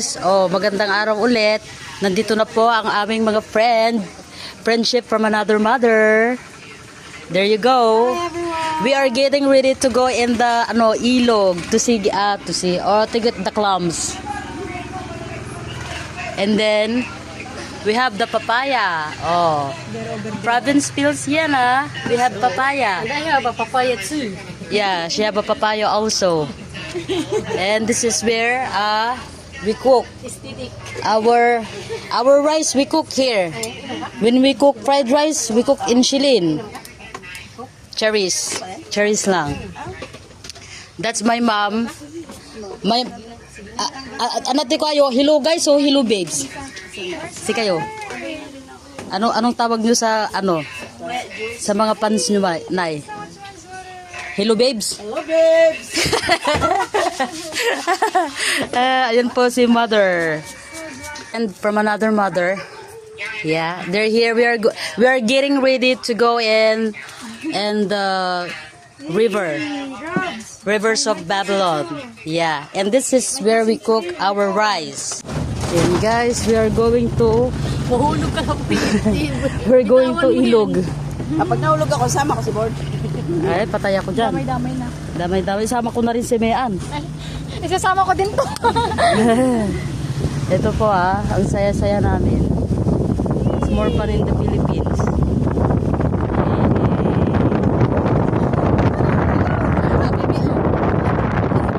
guys. Oh, magandang araw ulit. Nandito na po ang aming mga friend. Friendship from another mother. There you go. We are getting ready to go in the ano ilog to see uh, to see or to get the clams. And then we have the papaya. Oh. Province yan ah. We have papaya. I have a papaya too. Yeah, she have a papaya also. And this is where uh, we cook our our rice we cook here. When we cook fried rice, we cook in shilin. Cherries. Cherries lang. That's my mom. My uh, uh, anate ko ayo, hello guys, so hello babes. Si kayo. Ano anong tawag niyo sa ano? Sa mga fans niyo ba, Nay? Hello babes. Hello, babes. Ah, ayan po si mother. And from another mother. Yeah, they're here. We are we are getting ready to go in in the river. Rivers of Babylon. Yeah, and this is where we cook our rice. And guys, we are going to Mahulog ka lang, we're going to Ilog. Kapag nahulog ako, sama ko si Board. Ay, patay ako dyan. Damay na. Damay-damay. Sama ko na rin si Mayan. Isasama ko din to. Ito po ah, ang saya-saya namin. It's more fun in the Philippines.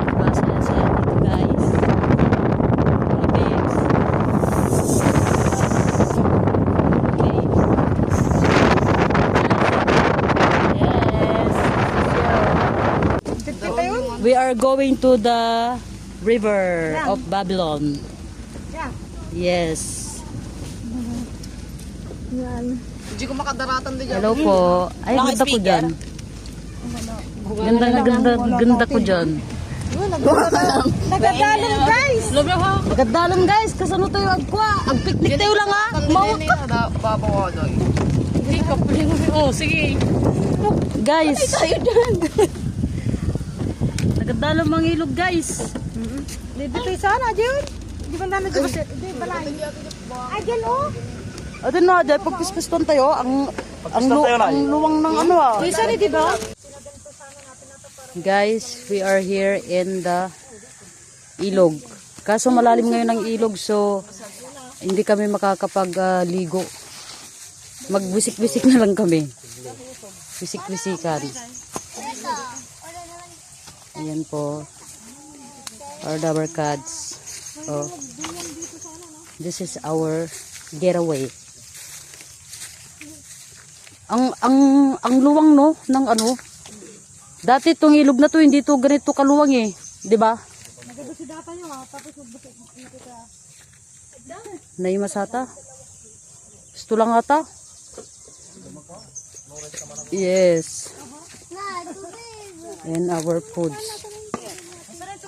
Diba, saya-saya dito guys. Philippines. Yes. We are going to the river of Babylon. Yes. Hindi ko makadaratan din Hello po. Ay, Baka ganda ko dyan. Ganda na ganda, ganda ko dyan. Nagdadalong guys. Magadalan guys, kasano tayo agkwa? Ang picnic tayo lang ha. Mawag ka. Babawa doy. Hindi ka pwede Oh, sige. Guys, Tayo dyan. Nagadalan mga ilog guys. Dito tayo sana, Jun. Di ba namin dito? Di ba lang? Ay, dyan oh. Ito na, dahil pagpispiston tayo, ang ang, lu- ang luwang ng ano ah. Isa ni, di ba? Guys, we are here in the ilog. Kaso malalim ngayon ang ilog so hindi kami makakapag-ligo. Magwisik-wisik na lang kami. Wisik-wisikan. Ayan po. Our rubber cards. Oh. This is our getaway. Ang ang ang luwang no ng ano Dati itong ilog na to, hindi to ganito kaluwang eh. Di ba? Nay masata. Gusto lang ata. Yes. And our foods.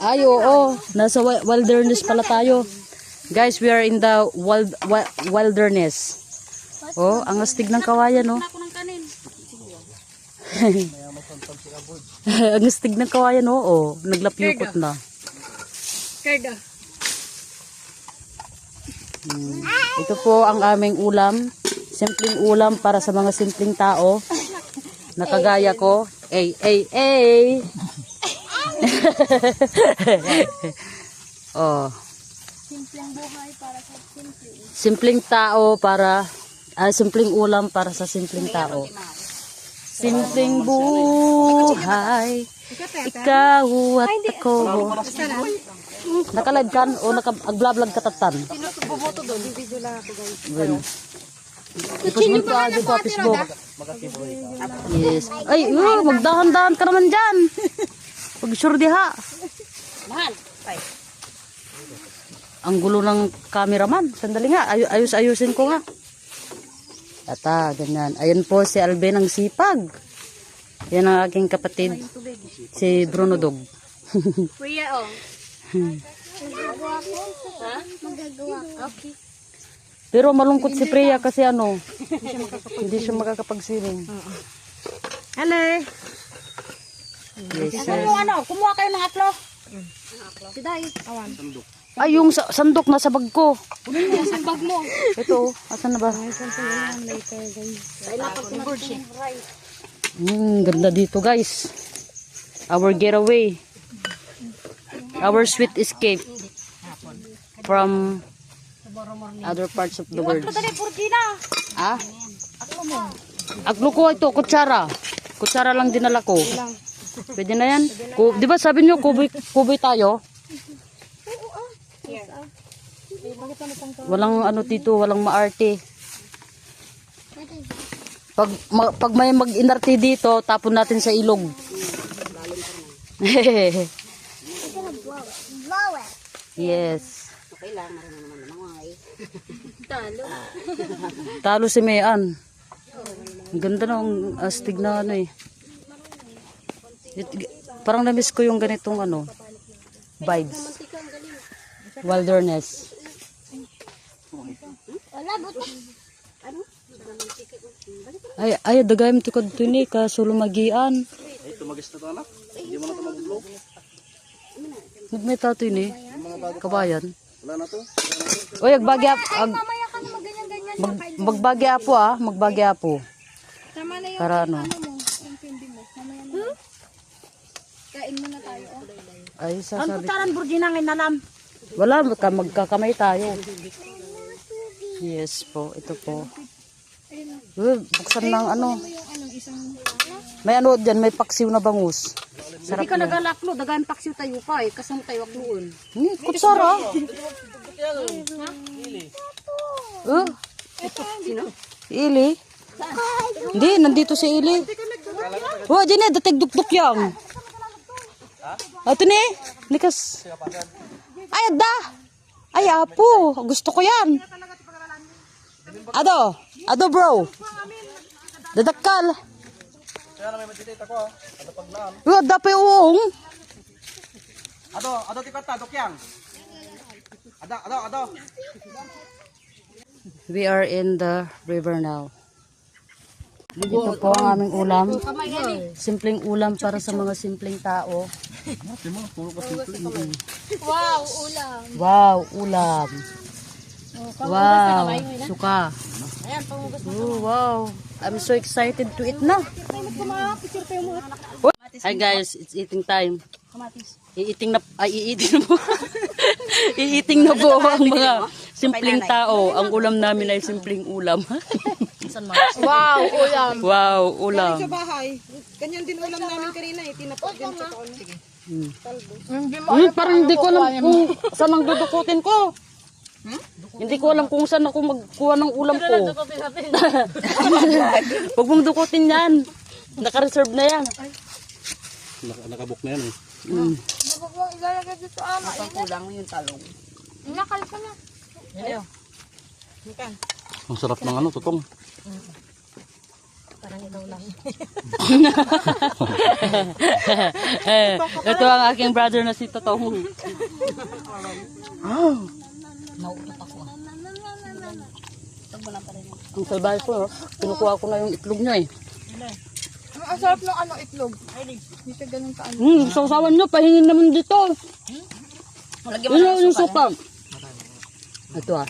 Ay, oo. Nasa wi- wilderness pala tayo. Guys, we are in the wild, wi- wilderness. Oh, ang astig ng kawayan, oh. ang astig ng kawayan, oh. oh. Naglapyukot na. Karga. Hmm. Ito po ang aming ulam. Simpleng ulam para sa mga simpleng tao. Nakagaya ko. Ay, ay, ay. oh. Simpleng tao para ah, simpleng ulam para sa simpleng tao. Simpleng buhay. Ikaw at ako. Nakalive kan o naka-vlog ka tatan? Buboto doon, video lang ako guys. Mo pa dito sa Facebook. Yes. Ay, uh, magdahan-dahan ka naman dyan. Pag sure diha. Mahal. Bye. Ang gulo ng cameraman. Sandali nga. Ay ayos-ayusin ko nga. Ata, ganyan. Ayan po si Alben ang sipag. Yan ang aking kapatid. Si Bruno Dog. Kuya, oh. Pero malungkot si Priya kasi ano, hindi siya makakapagsiling. Hello. Yes, yes. ano, kumuha kayo ng atlo. Si Day. Awan. Ay, yung sa- sandok nasa bag ko. Sa bag mo. Ito, asan na ba? Hmm, ganda dito guys. Our getaway. Our sweet escape from other parts of the world. Ah? Aglo ko ito, kutsara. Kutsara lang dinala ko. Pwede na yan? Ku- di ba sabi nyo, kuboy, kuboy tayo? Walang ano dito, walang maarte. Pag, ma- pag may mag-inarte dito, tapon natin sa ilog. yes. Talo si Mayan. Ang ganda ng astig na ano eh. It- Parang na-miss ko yung ganitong ano, vibes. Wilderness. Ay, ay, dagay mo tikod to ni, kaso lumagian. Ito magis na to anak. Hindi mo na ito mag-vlog. May tato ni, kabayan. Wala na to. Uy, agbagi ap, ag, Mamaya ka na maganyan-ganyan. Mag, magbagi apo ah, magbagi apo. Tama na yung Para ano, ano mo. Yung pindi mo. Mamaya na. Kain muna tayo. Oh. ay Ang sasabi. putaran, ngayon nalam. Wala, magka, magkakamay tayo. Yes po, ito po. Uy, buksan ng ano. Yung ano, isang... May ano dyan, may paksiw na bangus. Hindi ka nagalaklo, dagan paksiw tayo ka eh. Kasama tayo akluon. Hmm, kutsara. Uh, Sino? Ili. Hindi, nandito si Ili. Oh, dyan eh, datig dukduk yang. Ito ni, likas. Ay, da. Ay, apo. Gusto ko yan. Ado, ado bro. Dadakal. Kaya na may madidate ako ah. Ano pag naan. Uy, dapat uong. Ado, ado tikot ta, dokyang. Ada, ado, ado. We are in the river now. Ito po ang aming ulam. Simpleng ulam para sa mga simpleng tao. Wow, ulam. Wow, ulam. Wow, suka. Oh, wow. I'm so excited to eat na. Hi guys, it's eating time. Iiting na, ay iiting na po. iiting na po ang mga simpleng tao. Ang ulam namin ay simpleng ulam. Wow, ulam. wow, ulam. bahay. Ganyan din ulam namin kanina eh. Tinapot din sa kaon. Sige. Hindi mo Hmm, parang hindi ko alam kung saan ang dudukutin ko. Hindi ko alam kung saan ako magkuha ng ulam ko. Huwag mong dukutin yan. Naka-reserve na yan. Naka, nakabook na yan eh. Mm. Ilalagay dito ama. Kulang yung talong. Nakal ka na. Ang sarap ng ano, tutong. Eh, ito ang aking brother na si Totong. Ang salbahe ko, kinukuha ko na yung itlog niya eh. Ang sarap ng ano itlog. Hindi siya ganun ka ano. Hmm, sausawan niyo, pahingin naman dito. Lagyan Ano yung suka? Ito ah.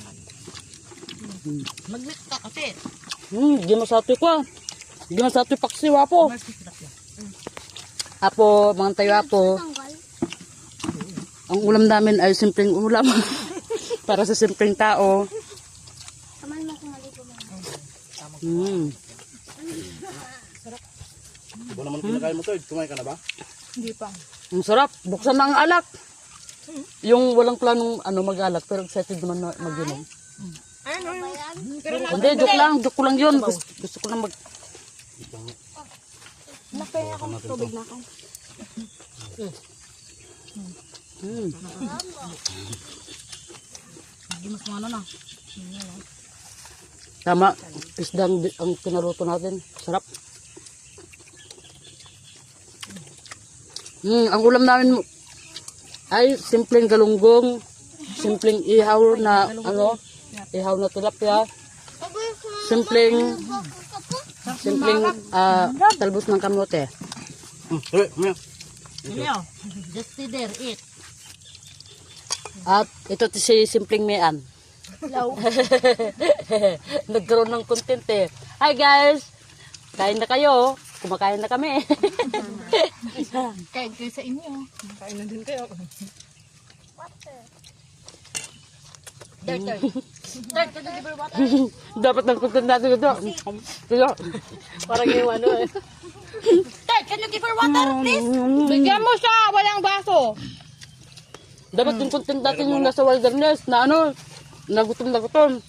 Mag-mix ka kasi. Hmm, di masatoy ko ah. Di masatoy paksiw apo. Apo, mga tayo apo. Ang ulam namin ay simpleng ulam. Para sa simpleng tao. Hmm. Di ba naman kinakain mo to? Kumain ka na ba? Hindi pa. Ang sarap. Buksan na ang alak. Yung walang planong ano mag-alak pero excited naman na mag-inom. Hindi, joke lang. Joke ko lang yun. Gusto, gusto ko lang mag... Nakaya ako ng tubig na ako. Hmm. Hindi mas ano na. Tama. Isda ang, ang pinaluto natin. Sarap. Hmm, ang ulam namin ay simpleng galunggong, simpleng ihaw na ano, ihaw na tilapia, simpleng simpleng ah, talbos ng kamote. Just sit there, eat. At ito si Simpleng Mian. Nagkaroon ng content eh. Hi guys! Kain na kayo. Kumakain na kami. Kahit kayo sa inyo. Kain na din kayo. Dapat nag-content natin ito. Ito. Parang yung ano eh. Dad, can you give her water, please? Bigyan mo siya. Walang baso. Dapat yung content natin yung nasa wilderness na ano, nagutom na gutom.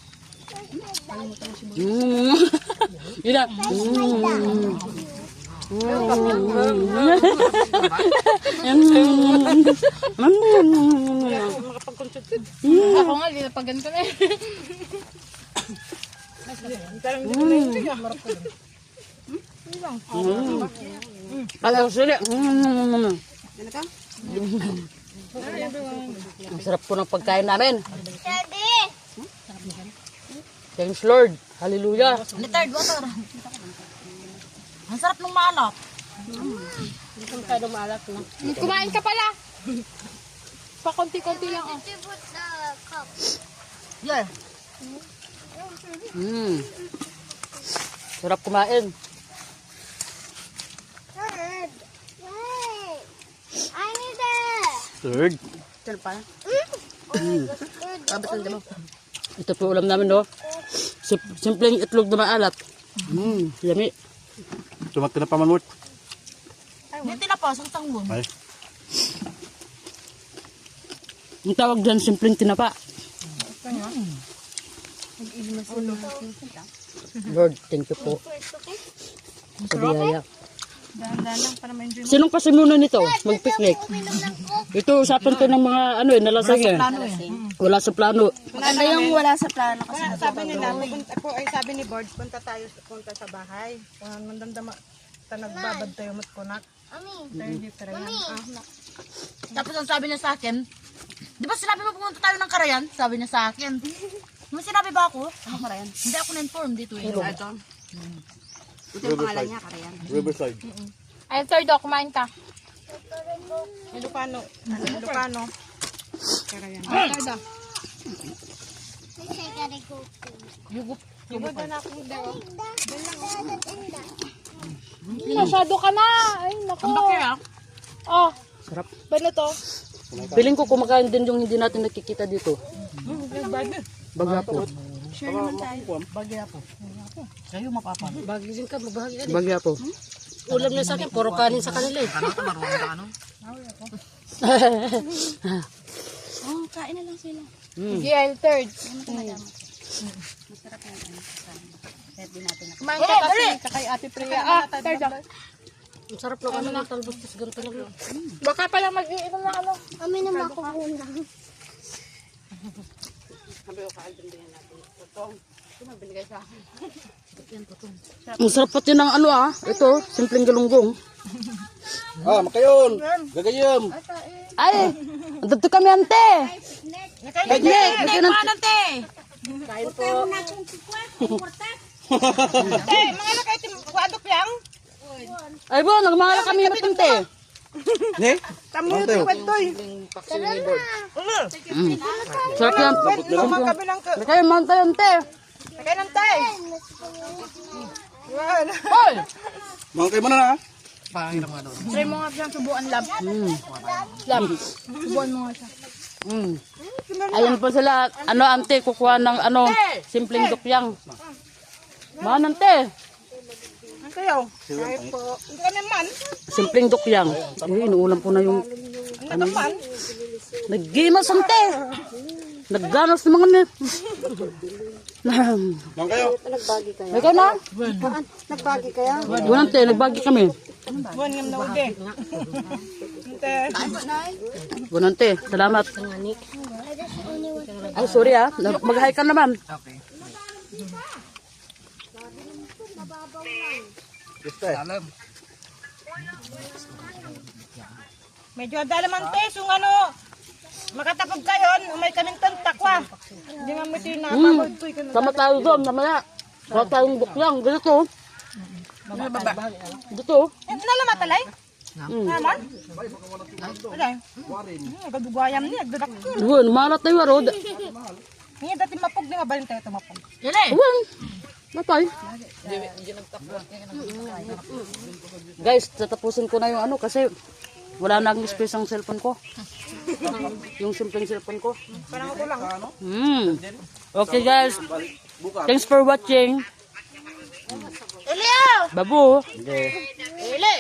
Mm. Yun na. Mm. Ako nga, linapagan ko na eh. Kala ko sila. Mm. Ang sarap po ng pagkain namin. Thanks Lord. Hallelujah. Third water. Ang sarap ng maalat. Kumain ka pala. Pa konti-konti lang oh. Yeah. Mm. Sarap kumain. Third. Wait. I need it. Third. Mm. Ito po ulam namin, no? Sim- simpleng itlog na maalat. Mm, yummy. Tumakti na pamanmut. Hindi tinapasang tangbon. Ay. Ang tawag dyan, simpleng tinapa. Lord, thank you po. Sa biyaya. Dahan-dahan lang para ma-enjoy. Sinong pasimuno nito? Mag-picnic. Ito, usapan ko ng mga ano eh, nalasag eh. Wala sa plano. Maganda yung wala sa plano kasi Kaya sabi nila, pupunta po, ay sabi ni Board, punta tayo punta sa bahay. Kung mandamdama, ta nagbabad tayo matkunak. Tayo di para yan. Ah, Tapos ang sabi niya sa akin, di ba sinabi mo pumunta tayo ng Karayan? Sabi niya sa akin. May sinabi ba ako? Ako Karayan. Hindi ako na-inform dito eh. Ito. Riverside. Ay, third ako, kumain ka. Ilocano. Ano, Ilocano. Kaya yan. Third ah. Let's say gotta go. Ibo na ako daw. Masyado ka na. Ay, naku. Ang bakit ah. Oh, Sarap. ba na to? Piling ko kumakain din yung hindi natin nakikita dito. Bagya po. Kayo mapapa. Bagya po. Ulam niya sa akin, puro kanin sa kanila eh. Oh, kain na lang sila. Mm. Sige, I'll third. Kumain ka kasi kay Ate Priya. Ah, third ah. Ang sarap lang ano ng talbos sa ganito lang. Baka pala mag-iinom na ano. Kami naman ako muna. Ang sarap pati ng ano ah. Ito, simpleng galunggong. Ah, makayon. Gagayam. Ay, dito kami ante. Picnic. Hindi, paano te? Eh, mga na kayo, kuadok yang. Ay bo, nagmahal kami matinte. Ne? Tamo yung tuwad-toy. Sarap yan. Mga kabilang ka. Kaya mantay ante. Kaya ng tay. Yan. Hoy! Mga kayo mo na na. Try mo nga siyang subuan lab. Mm. Lab. Subuan mo nga siya. Mm. Ayun po sila, ano ante, kukuha ng ano, simpleng dukyang. Man ante, Ang kayo. Ay po. Ka naman. simpleng dukyang. Eh, inuulam po na yung, Ang naman. naggimas ante. Nagganos ng mga net. Mga kayo. Ikaw na? Nagbagi kaya? Buwan ante, nagbagi kami. Buwan ngam na. Ante. Buwan ante, salamat. Ay, sorry ah, mag-hi ka naman. Este. Medyo adalaman te, yung ano, makatapag kayo, umay kaming tantakwa. Hindi nga mo siya nakapagod ko. Sama tayo doon, namaya. Kuha tayong dukyang, ganito. Dito. Eh, nalama talay? Naman? Ano? Hmm, gadugayam niya, gadak ko. Duwan, malat na yung arod. Ngayon dati mapog di mabalin tayo tumapog. Kili. Duwan. Matay. Guys, tatapusin ko na yung ano kasi wala na akong space ang cellphone ko. yung simpleng cellphone ko. Parang ako lang. Hmm. Okay guys. Thanks for watching. Elio! Babu. Okay.